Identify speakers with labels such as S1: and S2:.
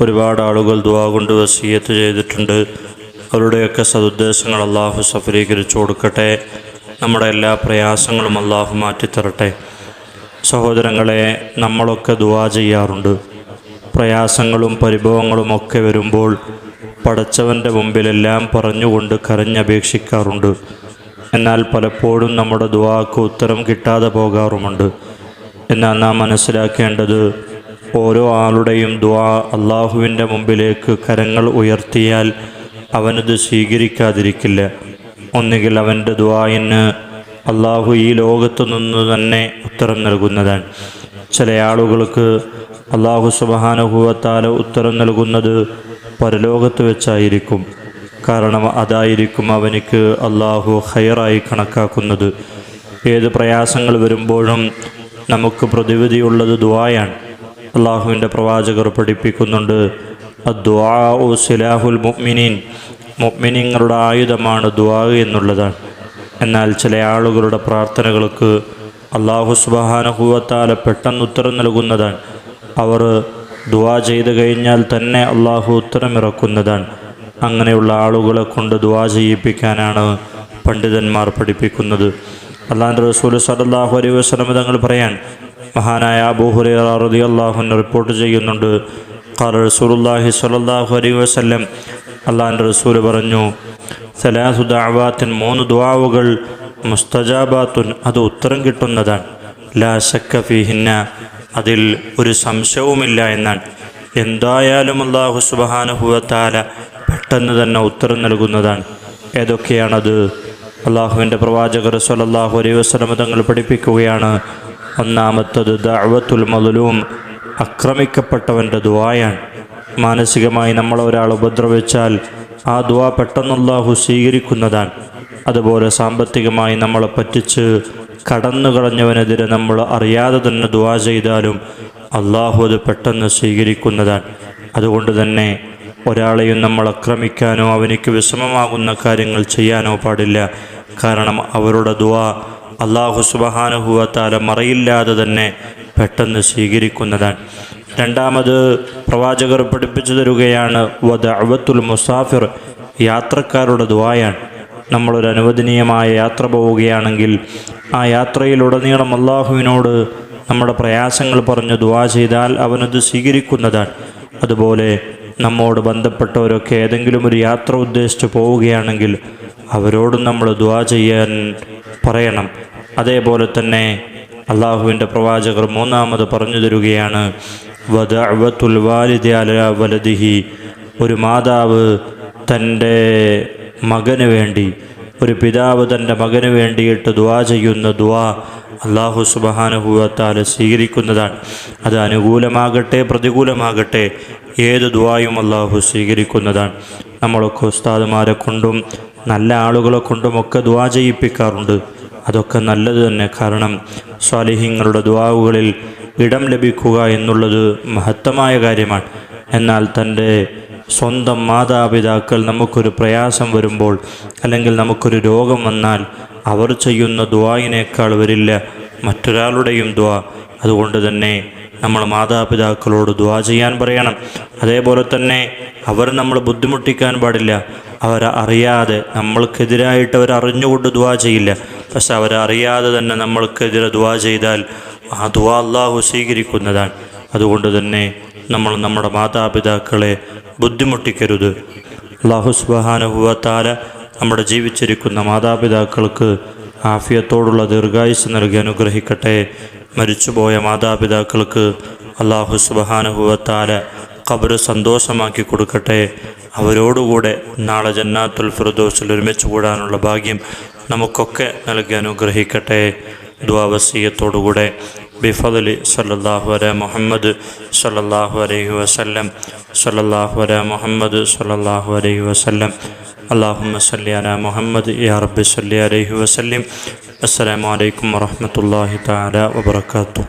S1: ഒരുപാട് ആളുകൾ ദുവാ കൊണ്ട് വസീയത്ത് ചെയ്തിട്ടുണ്ട്. അവരുടെയൊക്കെ സതുദ്ദേശങ്ങൾ അള്ളാഹു സഫലീകരിച്ചു കൊടുക്കട്ടെ. നമ്മുടെ എല്ലാ പ്രയാസങ്ങളും അള്ളാഹു മാറ്റിത്തരട്ടെ. സഹോദരങ്ങളെ നമ്മളൊക്കെ ദുവാ ചെയ്യാറുണ്ട്. പ്രയാസങ്ങളും പരിഭവങ്ങളും ഒക്കെ വരുമ്പോൾ പടച്ചവന്റെ മുമ്പിലെല്ലാം പറഞ്ഞുകൊണ്ട് കരഞ്ഞപേക്ഷിക്കാറുണ്ട്. എന്നാൽ പലപ്പോഴും നമ്മുടെ ദുവാക്ക് ഉത്തരം കിട്ടാതെ പോകാറുമുണ്ട്. എന്നാൽ നാം മനസ്സിലാക്കേണ്ടത് ഓരോ ആളുടെയും ദ്വാ അള്ളാഹുവിന്റെ മുമ്പിലേക്ക് കരങ്ങൾ ഉയർത്തിയാൽ അവനത് സ്വീകരിക്കാതിരിക്കില്ല. ഒന്നുകിൽ അവന്റെ ദ്വായിന് അള്ളാഹു ഈ ലോകത്തു നിന്ന് തന്നെ ഉത്തരം നൽകുന്നതാണ്. ചില ആളുകൾക്ക് അള്ളാഹു സുബഹാനുഭവത്താല ഉത്തരം നൽകുന്നത് പരലോകത്ത് വെച്ചായിരിക്കും. കാരണം അതായിരിക്കും അവനിക്ക് അള്ളാഹു ഹയറായി കണക്കാക്കുന്നത്. ഏത് പ്രയാസങ്ങൾ വരുമ്പോഴും നമുക്ക് പ്രതിവിധിയുള്ളത് ദുആയാണ്. അള്ളാഹുവിന്റെ പ്രവാചകർ പഠിപ്പിക്കുന്നുണ്ട്. മുഗ്മിനിങ്ങളുടെ ഉ സിലാഹുൽ മുഅ്മിനീൻ. മുഅ്മിനീങ്ങളുടെ ആയുധമാണ് ദുആ എന്നുള്ളതാണ് എന്നാൽ ചില ആളുകളുടെ പ്രാർത്ഥനകൾക്ക് അള്ളാഹു സുബഹാനുഭവത്താല പെട്ടെന്ന് ഉത്തരം നൽകുന്നതാണ്. അവർ ദുആ ചെയ്തു കഴിഞ്ഞാൽ തന്നെ അള്ളാഹു ഉത്തരമിറക്കുന്നതാണ്. അങ്ങനെയുള്ള ആളുകളെ കൊണ്ട് ദുആ ചെയ്യിപ്പിക്കാനാണ് പണ്ഡിതന്മാർ പഠിപ്പിക്കുന്നത്. അള്ളാഹു റസൂൽ സലാഹു അലൈഹി വസ്ലം തങ്ങൾ പറയാൻ മഹാനായ അബൂഹുറ റതി അള്ളാഹുവിന് റിപ്പോർട്ട് ചെയ്യുന്നുണ്ട്. ഖാല റസൂലുള്ളാഹി സ്വല്ലല്ലാഹു അലൈഹി വസല്ലം അള്ളാഹിന്റെ റസൂൽ പറഞ്ഞു സലാസു ദഅവാത്തിൻ മൂന്ന് ദുആവുകൾ മുസ്തജാബാത്തുൻ അത് ഉത്തരം കിട്ടുന്നതാണ്. ലാ ശക്ക ഫീഹിന്ന അതിൽ ഒരു സംശയവുമില്ല എന്നാണ്. എന്തായാലും അള്ളാഹു സുബഹാനുഭവത്താല പെട്ടെന്ന് തന്നെ ഉത്തരം നൽകുന്നതാണ്. ഏതൊക്കെയാണത്? അള്ളാഹുവിന്റെ പ്രവാചകർ സലല്ലാഹു അലൈഹി വസല്ലം തങ്ങൾ പഠിപ്പിക്കുകയാണ് ഒന്നാമത്തത് ദഅവത്തുൽ മതലും ആക്രമിക്കപ്പെട്ടവന്റെ ദുവായാണ് മാനസികമായി നമ്മൾ ഒരാൾ ഉപദ്രവിച്ചാൽ ആ ദുആ പെട്ടെന്നുള്ളാഹു സ്വീകരിക്കുന്നതാണ്. അതുപോലെ സാമ്പത്തികമായി നമ്മളെ പറ്റിച്ച് കടന്നു കളഞ്ഞവനെതിരെ നമ്മൾ അറിയാതെ തന്നെ ദുആ ചെയ്താലും അള്ളാഹു അത് പെട്ടെന്ന് സ്വീകരിക്കുന്നതാണ്. അതുകൊണ്ട് തന്നെ ഒരാളെയും നമ്മൾ ആക്രമിക്കാനോ അവനിക്ക് വിഷമമാകുന്ന കാര്യങ്ങൾ ചെയ്യാനോ പാടില്ല. കാരണം അവരുടെ ദുആ അള്ളാഹു സുബഹാനുഭവത്താല മറയില്ലാതെ തന്നെ പെട്ടെന്ന് സ്വീകരിക്കുന്നതാണ്. രണ്ടാമത് പ്രവാചകർ പഠിപ്പിച്ചു തരുകയാണ് വദ അവത്തുൽ മുസാഫിർ യാത്രക്കാരുടെ ദുആയാണ്. നമ്മളൊരു അനുവദനീയമായ യാത്ര പോവുകയാണെങ്കിൽ ആ യാത്രയിലുടനീളം അള്ളാഹുവിനോട് നമ്മുടെ പ്രയാസങ്ങൾ പറഞ്ഞ് ദുവാ ചെയ്താൽ അവനത് സ്വീകരിക്കുന്നതാണ്. അതുപോലെ നമ്മോട് ബന്ധപ്പെട്ടവരൊക്കെ ഏതെങ്കിലും ഒരു യാത്ര ഉദ്ദേശിച്ച് പോവുകയാണെങ്കിൽ അവരോടും നമ്മൾ ദുവാ ചെയ്യാൻ പറയണം. അതേപോലെ തന്നെ അള്ളാഹുവിന്റെ പ്രവാചകർ മൂന്നാമത് പറഞ്ഞു തരുകയാണ് വദഅവത്തുൽ വാലിദി അല വലദിഹി. ഒരു മാതാവ് തന്റെ മകന് വേണ്ടി ഒരു പിതാവ് തന്റെ മകന് വേണ്ടിയിട്ട് ദുആ ചെയ്യുന്ന ദുആ അള്ളാഹു സുബഹാനുഭവത്താൽ സ്വീകരിക്കുന്നതാണ്. അത് അനുകൂലമാകട്ടെ പ്രതികൂലമാകട്ടെ ഏത് ദുആയും അള്ളാഹു സ്വീകരിക്കുന്നതാണ്. നമ്മളൊക്കെ ഉസ്താദുമാരെ കൊണ്ടും നല്ല ആളുകളെ കൊണ്ടുമൊക്കെ ദ്വാ ചെയ്യിപ്പിക്കാറുണ്ട്. അതൊക്കെ നല്ലത് തന്നെ. കാരണം സ്വാലിഹ്യങ്ങളുടെ ദ്വാവുകളിൽ ഇടം ലഭിക്കുക എന്നുള്ളത് മഹത്തമായ കാര്യമാണ്. എന്നാൽ തന്റെ സ്വന്തം മാതാപിതാക്കൾ നമുക്കൊരു പ്രയാസം വരുമ്പോൾ അല്ലെങ്കിൽ നമുക്കൊരു രോഗം വന്നാൽ അവർ ചെയ്യുന്ന ദ്വായിനേക്കാൾ വരില്ല മറ്റൊരാളുടെയും ദ്വാ അതുകൊണ്ട് തന്നെ നമ്മൾ മാതാപിതാക്കളോട് ദ്വാ ചെയ്യാൻ പറയണം. അതേപോലെ തന്നെ അവർ നമ്മൾ ബുദ്ധിമുട്ടിക്കാൻ പാടില്ല. അവരെ അറിയാതെ നമ്മൾക്കെതിരായിട്ട് അവർ അറിഞ്ഞുകൊണ്ട് ദുആ ചെയ്യില്ല. പക്ഷെ അവരറിയാതെ തന്നെ നമ്മൾക്കെതിരെ ദുആ ചെയ്താൽ ആ ദുആ അള്ളാഹു സ്വീകരിക്കുന്നതാണ്. അതുകൊണ്ട് തന്നെ നമ്മൾ നമ്മുടെ മാതാപിതാക്കളെ ബുദ്ധിമുട്ടിക്കരുത്. അള്ളാഹു സുബഹാനുഭവത്താല നമ്മുടെ ജീവിച്ചിരിക്കുന്ന മാതാപിതാക്കൾക്ക് ആഫിയത്തോടുള്ള ദീർഘായുസ് നൽകി അനുഗ്രഹിക്കട്ടെ. മരിച്ചുപോയ മാതാപിതാക്കൾക്ക് അള്ളാഹു സുബഹാനുഭവത്താല ഖബറ് സന്തോഷമാക്കി കൊടുക്കട്ടെ. അവരോടുകൂടെ നാളെ ജന്നാത്തുൽ ഫിറദോസിൽ ഒരുമിച്ച് കൂടാനുള്ള ഭാഗ്യം നമുക്കൊക്കെ നൽകി അനുഗ്രഹിക്കട്ടെ. ദ്വാവസീയത്തോടുകൂടെ ബിഫദലി സല്ലാഹു വര മുഹമ്മദ് സല്ലാഹു അലൈഹി വസല്ലം സല്ലാഹു വര മുഹമ്മദ് സല്ലാഹു അലൈഹി വസല്ലം. അള്ളാഹു സല്ലി അല മുഹമ്മദ് യാ റബ്ബി സല്ലി അലൈഹി വസല്ലം. അസ്സലാമലൈക്കും വറഹമത്തല്ലാഹി താല വബർക്കാത്തു